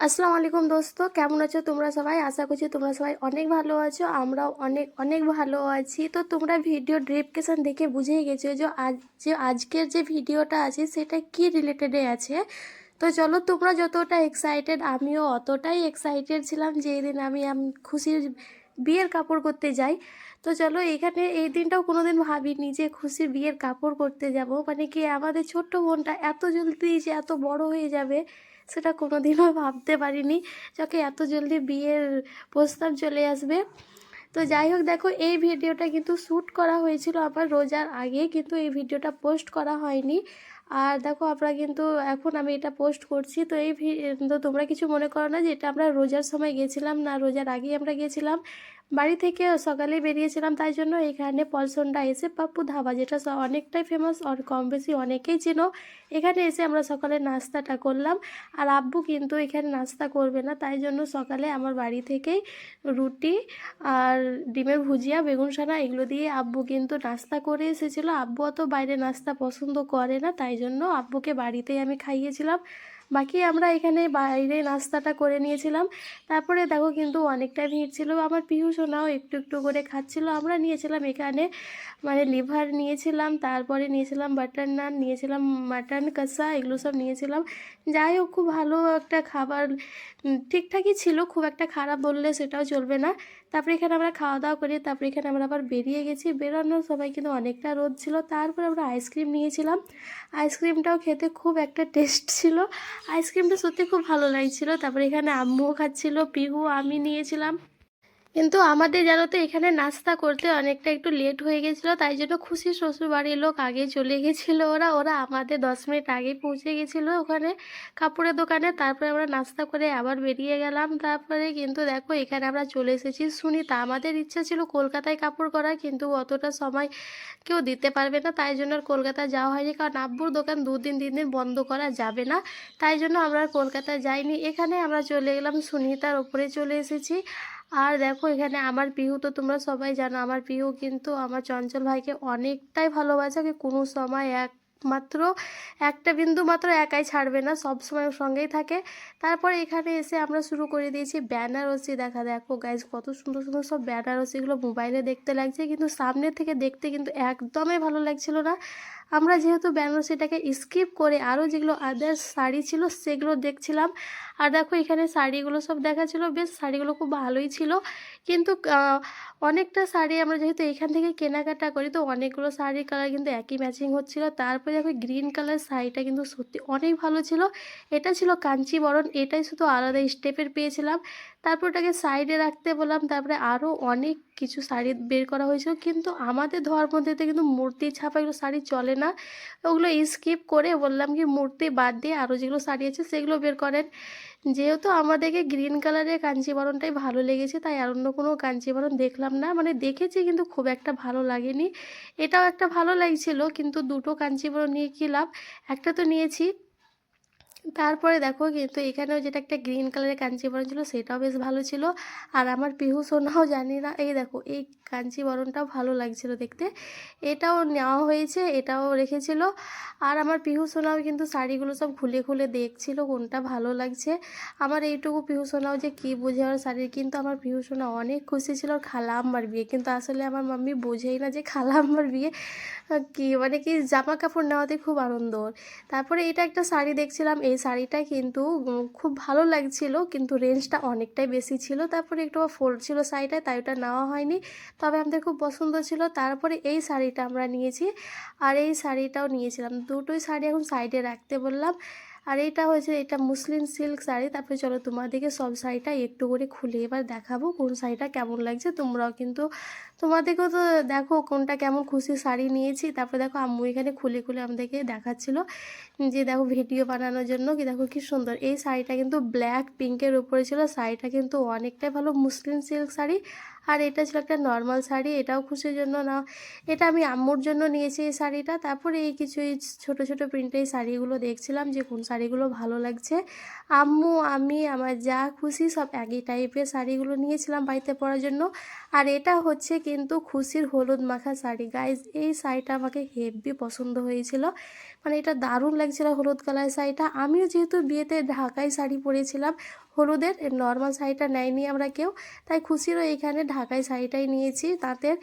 আসসালামু আলাইকুম দোস্ত, কেমন আছো তোমরা সবাই? আশা করছি তোমরা সবাই অনেক ভালো আছো, আমরাও অনেক অনেক ভালো আছি। তো তোমরা ভিডিও ডেসক্রিপশন দেখে বুঝেই গেছো যে আজ, যে আজকের যে ভিডিওটা আছে, সেটা কি রিলেটেডে আছে? তো চলো তোমরা যতটা এক্সাইটেড আমিও অতটাই এক্সাইটেড ছিলাম যে এই দিন আমি, আম- খুশির বিয়ের কাপড় করতে যাই। তো চলো এখানে এই দিনটাও কোনো দিন ভাবিনি যে খুশির বিয়ের কাপড় করতে যাব। মানে কি আমাদের ছোট্ট বোনটা এত জলদি যে এত বড় হয়ে যাবে। সেটা কোনোদিনও ভাবতে পারিনি যাকে এত জলদি বিয়ের প্রস্তাব চলে আসবে। তো যাই হোক, দেখো, এই ভিডিওটা কিন্তু শ্যুট করা হয়েছিল আমার রোজার আগে, কিন্তু এই ভিডিওটা পোস্ট করা হয়নি। আর দেখো, আমরা কিন্তু এখন আমি এটা পোস্ট করছি। তো এই তো তোমরা কিছু মনে করো না যে এটা আমরা রোজার সময় গেছিলাম না রোজার আগেই আমরা গেছিলাম। বাড়ি থেকে সকালে বেরিয়েছিলাম, তাই জন্য এখানে পলসনটা এসে পাপ্পু ধাবা, যেটা অনেকটাই ফেমাস আর কম বেশি অনেকেই চিনো। এখানে এসে আমরা সকালে নাস্তাটা করলাম আর আব্বু কিন্তু এখানে নাস্তা করবে না, তাই জন্য সকালে আমার বাড়ি থেকেই রুটি আর ডিমের ভুজিয়া, বেগুন সানা এগুলো দিয়ে আব্বু কিন্তু নাস্তা করে এসেছিল। আব্বু অত বাইরে নাস্তা পছন্দ করে না, তাই জন্য আব্বুকে বাড়িতেই আমি খাইয়েছিলাম। বাকি আমরা এখানে বাইরে নাস্তাটা করে নিয়েছিলাম। তারপরে দেখো কিন্তু অনেকটা ভিড় ছিল। আমার পিহু সোনাও একটু একটু করে খাচ্ছিল। আমরা নিয়েছিলাম এখানে মানে লিভার নিয়েছিলাম, তারপরে নিয়েছিলাম বাটার নান, নিয়েছিলাম মাটন, কষা, এগুলো সব নিয়েছিলাম। যাই হোক, খুব ভালো একটা খাবার ঠিকঠাকই ছিল। খুব একটা খারাপ বললে সেটাও চলবে না। তারপরে এখানে আমরা খাওয়া দাওয়া করি, তারপরে এখানে আমরা আবার বেরিয়ে গেছি। বেরোনোর সময় কিন্তু অনেকটা রোদ ছিল। তারপরে আমরা আইসক্রিম নিয়েছিলাম। আইসক্রিমটাও খেতে খুব একটা টেস্ট ছিল। আইসক্রিমটা সত্যি খুব ভালো লাগছিল। তারপরে এখানে আম্মুও খাচ্ছিল পিহু আমি নিয়েছিলাম। কিন্তু আমাদের জানো তো, এখানে নাস্তা করতে অনেকটা একটু লেট হয়ে গেছিল, তাই জন্য খুশি শ্বশুর বাড়ির লোক আগে চলে গেছিল ওরা। ওরা আমাদের দশ মিনিট আগে পৌঁছে গেছিল ওখানে কাপড়ের দোকানে। তারপরে আমরা নাস্তা করে আবার বেরিয়ে গেলাম। তারপরে কিন্তু দেখো, এখানে আমরা চলে এসেছি। সুনিতা, আমাদের ইচ্ছা ছিল কলকাতায় কাপড় করার, কিন্তু অতটা সময় কেউ দিতে পারবে না। তাই জন্য আর কলকাতা যাওয়া হয়নি। কারণ আব্বুর দোকান দুদিন তিন দিন বন্ধ করা যাবে না। তাই জন্য আমরা আর কলকাতা যাইনি। এখানে আমরা চলে গেলাম, সুনিতার ওপরে চলে এসেছি। আর দেখো এখানে আমার পিহু তো তোমরা সবাই জানো, আমার পিহু কিন্তু আমার চঞ্চল ভাইকে অনেকটাই ভালোবাসে ওকে কোনো সময় একমাত্র, একটা বিন্দু মাত্র একাই ছাড়বে না, সব সময় সঙ্গেই থাকে। তারপরে এখানে এসে আমরা শুরু করে দিয়েছি বেনারসি দেখা। দেখো গাইজ কত সুন্দর সুন্দর সব বেনারসিগুলো মোবাইলে দেখতে লাগছে, কিন্তু সামনে থেকে দেখতে কিন্তু একদমই ভালো লাগছিল না। আমরা যেহেতু বেনারসিটাকে স্কিপ করে আরও যেগুলো আদার্স শাড়ি ছিল সেগুলো দেখছিলাম। আর দেখো এখানে শাড়িগুলো সব দেখা ছিল বেশ শাড়িগুলো খুব ভালোই ছিল। কিন্তু অনেকটা শাড়ি আমরা যেহেতু এখান থেকে কেনাকাটা করি, তো অনেকগুলো শাড়ির কালার কিন্তু একই ম্যাচিং হচ্ছিল। তারপরে দেখো গ্রিন কালার শাড়িটা কিন্তু সত্যি অনেক ভালো ছিল। এটা ছিল কাঞ্চিবরণ, এটাই শুধু আলাদা স্টেপের পেয়েছিলাম। তারপর ওটাকে সাইডে রাখতে বললাম, তারপরে আরও অনেক কিছু শাড়ি বের করা হয়েছিল। কিন্তু আমাদের ধর্মতে কিন্তু মূর্তি ছাপা এগুলো শাড়ি চলে না। ওগুলো স্কিপ করে বললাম কি মূর্তি বাদ দিয়ে আরও যেগুলো শাড়ি আছে সেগুলো বের করেন। যেহেতু আমাদেরকে গ্রিন কালারের কাঞ্চিবরণটাই ভালো লেগেছে, তাই আর অন্য কোনো কাঞ্চিবরণ দেখলাম না। মানে দেখেছি কিন্তু খুব একটা ভালো লাগেনি। এটাও একটা ভালো লাগছিল, কিন্তু দুটো কাঞ্চিবরণ নিয়ে কী লাভ? একটা তো নিয়েছি। তারপরে দেখো কিন্তু এখানেও যেটা একটা গ্রিন কালারের কাঞ্চিবরণ ছিল, সেটাও বেশ ভালো ছিল। আর আমার পিহু সোনাও জানি না, এই দেখো, এই কাঞ্চিবরণটাও ভালো লাগছিল দেখতে। এটাও নেওয়া হয়েছে, এটাও রেখেছিল। আর আমার পিহু সোনাও কিন্তু শাড়িগুলো সব খুলে খুলে দেখছিল কোনটা ভালো লাগছে। আমার এইটুকু পিহু সোনাও যে কী বোঝে আমার শাড়ির, কিন্তু আমার পিহু সোনা অনেক খুশি ছিল খালা আম্মার বিয়ে। কিন্তু আসলে আমার মাম্মি বোঝেই না যে খালা আম্মার বিয়ে কি মানে কি জামা কাপড় নেওয়াতে খুব আনন্দ তারপরে এটা একটা শাড়ি দেখছিলাম এই শাড়িটা কিন্তু খুব ভালো লাগছিল। কিন্তু রেঞ্জটা অনেকটাই বেশি ছিল। তারপরে একটু ফোল্ড ছিল শাড়িটা, তাই ওটা নেওয়া হয়নি। তবে আমাদের খুব পছন্দ ছিল। তারপরে এই শাড়িটা আমরা নিয়েছি। আর এই শাড়িটাও নিয়েছিলাম। দুটোই শাড়ি এখন সাইডে রাখতে বললাম। আর এটা হয়েছে, এটা মুসলিম সিল্ক শাড়ি। তারপরে চলো তোমাদেরকে সব শাড়িটা একটু করে খুলে এবার দেখাবো কোন শাড়িটা কেমন লাগছে। তোমরাও কিন্তু তোমাদেরকেও তো দেখো কোনটা কেমন খুশি শাড়ি নিয়েছি। তারপরে দেখো আম্মু এখানে খুলে খুলে আমাদেরকে দেখাচ্ছিল যে দেখো ভিডিও বানানোর জন্য কি দেখো কি সুন্দর। এই শাড়িটা কিন্তু ব্ল্যাক পিঙ্কের উপরে ছিল। শাড়িটা কিন্তু অনেকটাই ভালো মুসলিম সিল্ক শাড়ি। আর এটা ছিল একটা নর্মাল শাড়ি, এটাও খুশির জন্য না। এটা আমি আম্মুর জন্য নিয়েছি এই শাড়িটা। তারপরে এই কিছু এই ছোটো ছোটো প্রিন্টে এই শাড়িগুলো দেখছিলাম যে কোন শাড়িগুলো ভালো লাগছে। আম্মু, আমি, আমার যা খুশি সব একই টাইপের শাড়িগুলো নিয়েছিলাম বাড়িতে পরার জন্য। আর এটা হচ্ছে কিন্তু খুশির হলুদ মাখা শাড়ি। গাইজ এই শাড়িটা আমাকে হেভি পছন্দ হয়েছিল। মানে এটা দারুণ লাগছিল হলুদ কালার শাড়িটা। আমিও যেহেতু বিয়েতে ঢাকাই শাড়ি পরেছিলাম, হলুদের নর্মাল শাড়িটা নেয়নি আমরা কেউ, তাই খুশিরও এখানে ঢাকাই শাড়িটাই নিয়েছি। তাঁতের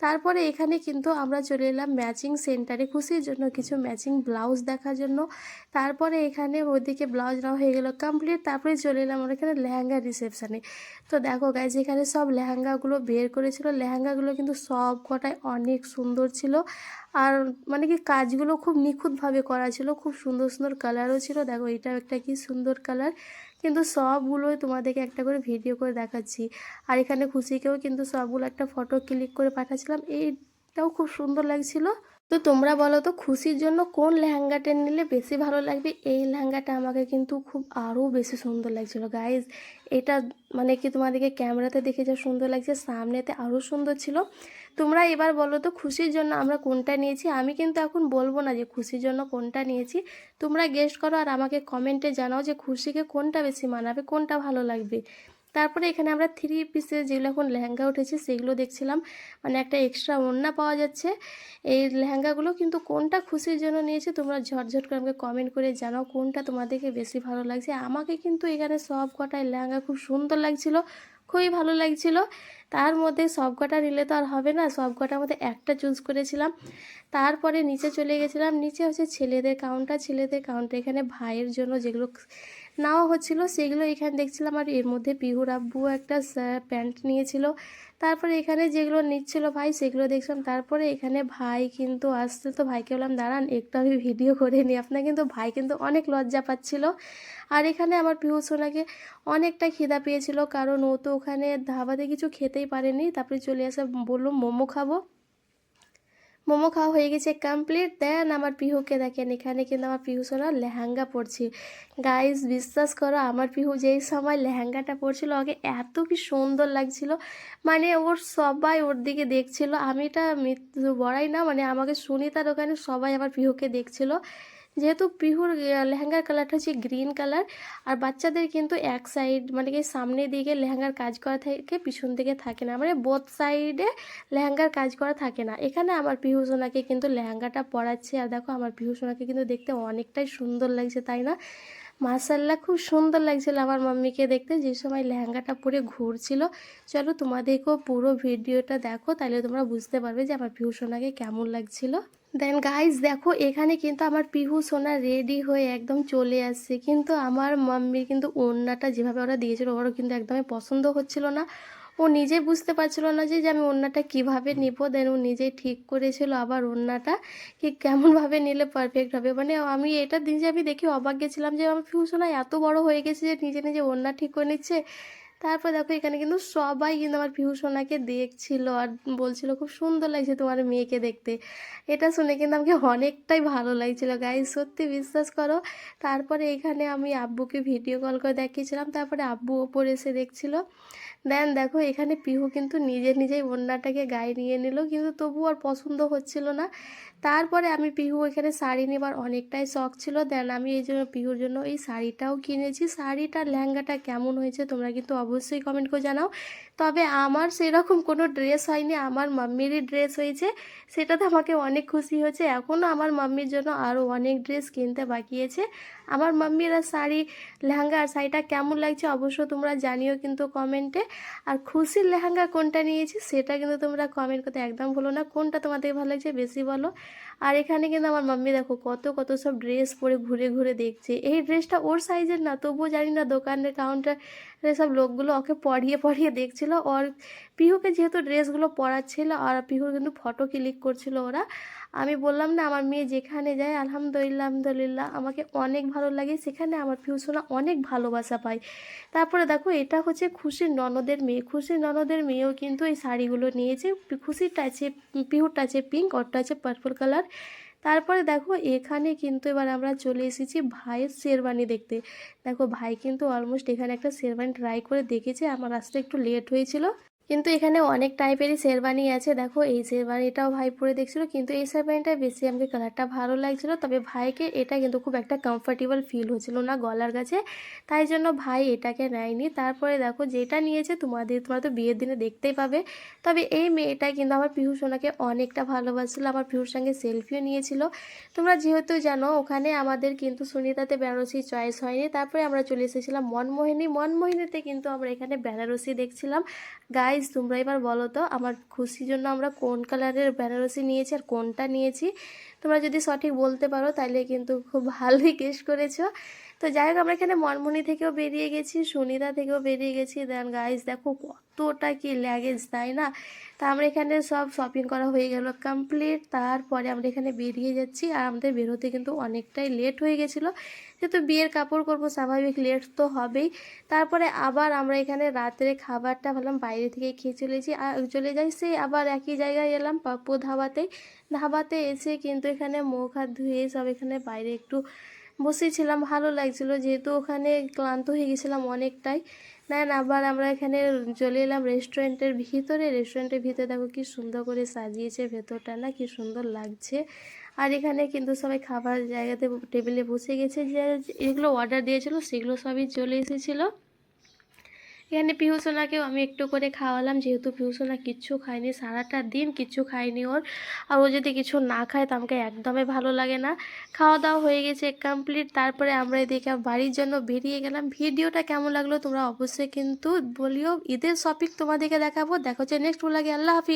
তারপরে এখানে কিন্তু আমরা চলে এলাম ম্যাচিং সেন্টারে খুশির জন্য কিছু ম্যাচিং ব্লাউজ দেখার জন্য। তারপরে এখানে ওদিকে ব্লাউজ নেওয়া হয়ে গেল কমপ্লিট তারপরে চলে এলাম আমরা এখানে লেহেঙ্গা রিসেপশানে তো দেখো গাইজ এখানে সব লেহেঙ্গাগুলো বের করেছিল। লেহেঙ্গাগুলো কিন্তু সব কটাই অনেক সুন্দর ছিল। আর মানে কি কাজগুলো খুব নিখুঁতভাবে করা ছিল। খুব সুন্দর সুন্দর কালারও ছিল। দেখো এটাও একটা কি সুন্দর কালার কিন্তু সবগুলোই তোমাদেরকে একটা করে ভিডিও করে দেখাচ্ছি। আর এখানে খুশিকেও কিন্তু সবগুলো একটা ফটো ক্লিক করে পাঠাচ্ছিলাম। এইটাও খুব সুন্দর লাগছিল। তো তোমরা বলো তো খুশির জন্য কোন লেহেঙ্গাটা নিলে বেশি ভালো লাগবে? এই লেহেঙ্গাটা আমাকে কিন্তু খুব আরও বেশি সুন্দর লাগছিল। গাইজ এটা মানে কি তোমাদেরকে ক্যামেরাতে দেখে যা সুন্দর লাগছে, সামনেতে আরও সুন্দর ছিল। তোমরা এবার বলো তো খুশির জন্য আমরা কোনটা নিয়েছি? আমি কিন্তু এখন বলব না যে খুশির জন্য কোনটা নিয়েছি। তোমরা গেস্ট করো আর আমাকে কমেন্টে জানাও যে খুশিকে কোনটা বেশি মানাবে, কোনটা ভালো লাগবে। তারপরে এখানে আমরা থ্রি পিসের যেগুলো এখন লেহেঙ্গা উঠেছে সেগুলো দেখছিলাম। মানে একটা এক্সট্রা ওড়না পাওয়া যাচ্ছে। এই লেহেঙ্গাগুলো কিন্তু কোনটা খুশির জন্য নিয়েছে তোমরা ঝটঝট করে আমাকে কমেন্ট করে জানাও কোনটা তোমাদেরকে বেশি ভালো লাগছে। আমাকে কিন্তু এখানে সব কটায় লেহেঙ্গা খুব সুন্দর লাগছিল, খুবই ভালো লাগছিল। তার মধ্যে সব কটা নিলে তো আর হবে না সব কটার মধ্যে একটা চুজ করেছিলাম। তারপরে নিচে চলে গেছিলাম, নিচে হচ্ছে ছেলেদের কাউন্টার ছেলেদের কাউন্টার এখানে ভাইয়ের জন্য যেগুলো নেওয়া হচ্ছিল, সেগুলো এখানে দেখছিলাম আর এর মধ্যে পিহুর আব্বু একটা প্যান্ট নিয়েছিল। তারপরে এখানে যেগুলো নিচ্ছিল ভাই, সেগুলো দেখছিলাম। তারপরে এখানে ভাই কিন্তু আসতে তো ভাইকে বললাম, দাঁড়ান, একটু আমি ভিডিও করে নিই। আপনার কিন্তু ভাই কিন্তু অনেক লজ্জা পাচ্ছিল। আর এখানে আমার পিহু সোনাকে অনেকটা খিদা পেয়েছিল, কারণ ও তো ওখানে ধাবাতে কিছু খেতেই পারেনি। তারপরে চলে আসে বলল, মোমো খাব। মোমো খাওয়া হয়ে গেছে কমপ্লিট দেন আমার পিহুকে দেখেন, এখানে কিন্তু আমার পিহু সোনা লেহেঙ্গা পরছি। গাইজ বিশ্বাস করো, আমার পিহু যেই সময় লেহেঙ্গাটা পরছিল, ওকে এত কি সুন্দর লাগছিল। মানে ওর সবাই ওর দিকে দেখছিল, আমি এটা মৃত্যু বড়াই না মানে আমাকে সুনিতার ওখানে সবাই আমার পিহুকে দেখছিল। যেহেতু পিহুর লেহেঙ্গার কালারটা হচ্ছে গ্রিন কালার, আর বাচ্চাদের কিন্তু এক সাইড মানে কি সামনের দিকে লেহেঙ্গার কাজ করা থাকে, পিছন দিকে থাকে না। মানে বোথ সাইডে লেহেঙ্গার কাজ করা থাকে না। এখানে আমার পিহু সোনাকে কিন্তু লেহেঙ্গাটা পরাচ্ছে, আর দেখো আমার পিহু সোনাকে কিন্তু দেখতে অনেকটাই সুন্দর লাগছে, তাই না? মার্শাল্লাহ খুব সুন্দর লাগছিল আমার মাম্মিকে দেখতে, যে সময় লেহেঙ্গাটা পরে ঘুরছিল। চলো তোমাদেরকেও পুরো ভিডিওটা দেখো তাহলে তোমরা বুঝতে পারবে যে আমার পিহু সোনাকে কেমন লাগছিল। দেন গাইজ দেখো, এখানে কিন্তু আমার পিহু, সোনা রেডি হয়ে একদম চলে আসছে। কিন্তু আমার মাম্মির কিন্তু ওড়নাটা যেভাবে ওরা দিয়েছিল, ওরও কিন্তু একদমই পছন্দ হচ্ছিল না। ও নিজে বুঝতে পারছিল না যে আমি ওড়নাটা কীভাবে নিব। দেন ও নিজেই ঠিক করেছিল আবার ওড়নাটা কি কেমনভাবে নিলে পারফেক্ট হবে। মানে আমি এটা দিন যে আমি দেখে অবাক গেছিলাম যে, আমার পিহু, সোনা এত বড় হয়ে গেছে যে নিজে নিজে ওড়না ঠিক করে নিচ্ছে। তারপর দেখো এখানে কিন্তু সবাই কিন্তু আমার পিহু সোনাকে দেখছিল আর বলছিল, খুব সুন্দর লাগছে তোমার মেয়েকে দেখতে। এটা শুনে কিন্তু আমাকে অনেকটাই ভালো লাগছিল। গাই সত্যি বিশ্বাস করো, তারপরে এখানে আমি আব্বুকে ভিডিও কল করে দেখিয়েছিলাম, তারপরে আব্বু ওপর এসে দেখছিল। দেন দেখো এখানে পিহু কিন্তু নিজে নিজেই বন্যাটাকে গায়ে নিয়ে নিল, কিন্তু তবু আর পছন্দ হচ্ছিল না। তারপরে আমি পিহু এখানে শাড়ি নেবার অনেকটাই শখ ছিল। দেন আমি এই জন্য পিহুর জন্য এই শাড়িটাও কিনেছি। শাড়িটা লেহেঙ্গাটা কেমন হয়েছে তোমরা কিন্তু অবশ্যই কমেন্ট করে জানাও। তবে আমার সেরকম কোনো ড্রেস হয়নি, আমার মাম্মিরই ড্রেস হয়েছে। সেটাতে আমাকে অনেক খুশি হয়েছে। এখনও আমার মাম্মির জন্য আরও অনেক ড্রেস কিনতে বাকি আছে। আমার মাম্মির আর শাড়ি, লেহেঙ্গা আর শাড়িটা কেমন লাগছে অবশ্য তোমরা জানিও কিন্তু কমেন্টে আর খুশির লেহেঙ্গা কোনটা নিয়েছি সেটা কিন্তু তোমরা কমেন্ট করতে একদম ভুলো না। কোনটা তোমাদের ভালো লাগছে বেশি বলো। আর এখানে কিন্তু আমার মাম্মি দেখো কত কত সব ড্রেস পরে ঘুরে ঘুরে দেখছে। এই ড্রেসটা ওর সাইজের না, তবুও জানি না দোকানের কাউন্টারে সব লোকগুলো ওকে পড়িয়ে পড়িয়ে দেখছিল। ওর পিহুকে যেহেতু ড্রেসগুলো পরাচ্ছিল, আর পিহুর কিন্তু ফটো ক্লিক করছিল ওরা। আমি বললাম, না, আমার মেয়ে যেখানে যায়, আলহামদুলিল্লাহ আলহামদুলিল্লাহ, আমাকে অনেক ভালো লাগে, সেখানে আমার পিহুসোনা অনেক ভালোবাসা পায়। তারপরে দেখো, এটা হচ্ছে খুশির ননদের মেয়ে। খুশির ননদের মেয়েও কিন্তু এই শাড়িগুলো নিয়েছে। খুশিরটা আছে পিহুরটা আছে পিঙ্ক ওরটা আছে পার্পল কালার তারপরে দেখো, এখানে কিন্তু এবার আমরা চলে এসেছি ভাইয়ের শেরবানি দেখতে। দেখো, ভাই কিন্তু অলমোস্ট এখানে একটা শেরবানি ট্রাই করে দেখেছে, আমার আসতে একটু লেট হয়েছিল। কিন্তু এখানে অনেক টাইপেরই শেরবানি আছে। দেখো, এই শেরবানিটাও ভাই পরে দেখছিল, কিন্তু এই শেরবানিটা বেশি আমাকে কালারটা ভালো লাগছিল। তবে ভাইকে এটা কিন্তু খুব একটা কমফর্টেবল ফিল হচ্ছিল না গলার কাছে, তাই জন্য ভাই এটাকে নেয়নি। তারপরে দেখো, যেটা নিয়েছে তোমাদের, তোমরা তো বিয়ের দিনে দেখতেই পাবে। তবে এই মেয়েটা কিন্তু আমার পিহু সোনাকে অনেকটা ভালোবাসছিল, আমার পিহুর সঙ্গে সেলফিও নিয়েছিল। তোমরা যেহেতু জানো, ওখানে আমাদের কিন্তু সুনিতাতে বেনারসি চয়েস হয়নি। তারপরে আমরা চলে এসেছিলাম মনমোহিনী। মনমোহিনীতে কিন্তু আমরা এখানে বেনারসি দেখছিলাম। গাইজ তোমরা এবার বলো তো, আমার খুশির জন্য আমরা কোন কালারের বেনারসি নিয়েছি আর কোনটা নিয়েছি? তোমরা যদি সঠিক বলতে পারো, তাহলে কিন্তু খুব ভালোই গেস করেছ। তো যাই হোক, আমরা এখানে মনমনি থেকেও বেরিয়ে গেছি, সুনিতা থেকেও বেরিয়ে গেছি। দেন গাইজ দেখো কতটা কি ল্যাগেজ তাই না? তা আমরা এখানে সব শপিং করা হয়ে গেল কমপ্লিট তারপরে আমরা এখানে বেরিয়ে যাচ্ছি আর আমাদের বেরোতে কিন্তু অনেকটাই লেট হয়ে গেছিল। যেহেতু বিয়ের কাপড় করব স্বাভাবিক লেট তো হবেই। তারপরে আবার আমরা এখানে রাত্রে খাবারটা ভাবলাম বাইরে থেকে খেয়ে চলেছি। আর চলে যাই সেই আবার একই জায়গায় এলাম পাপ্পু ধাবাতে। ধাবাতে এসে কিন্তু এখানে মুখ হাত ধুয়ে সব এখানে বাইরে একটু বসেছিলাম, ভালো লাগছিল। যেহেতু ওখানে ক্লান্ত হয়ে গেছিলাম অনেকটাই। দেন আবার আমরা এখানে চলে এলাম রেস্টুরেন্টের ভিতরে। রেস্টুরেন্টের ভিতরে দেখো কি সুন্দর করে সাজিয়েছে, ভেতরটা না কি সুন্দর লাগছে। আর এখানে কিন্তু সবাই খাবার জায়গাতে টেবিলে বসে গেছে। যে এগুলো অর্ডার দিয়েছিল, সেগুলো সবই চলে এসেছিল। এখানে পিহুসোনাকেও আমি একটু করে খাওয়ালাম, যেহেতু পিহুসোনা কিচ্ছু খায়নি, সারাটা দিন কিচ্ছু খায়নি ওর। আর ও যদি কিছু না খায়, তো আমাকে একদমই ভালো লাগে না। খাওয়া দাওয়া হয়ে গেছে কমপ্লিট তারপরে আমরা এদিকে বাড়ির জন্য বেরিয়ে গেলাম। ভিডিওটা কেমন লাগল তোমরা অবশ্যই কিন্তু বলিও। ঈদের শপিং তোমাদেরকে দেখাবো। দেখো যে নেক্সট লাগে আল্লাহ হাফিজ।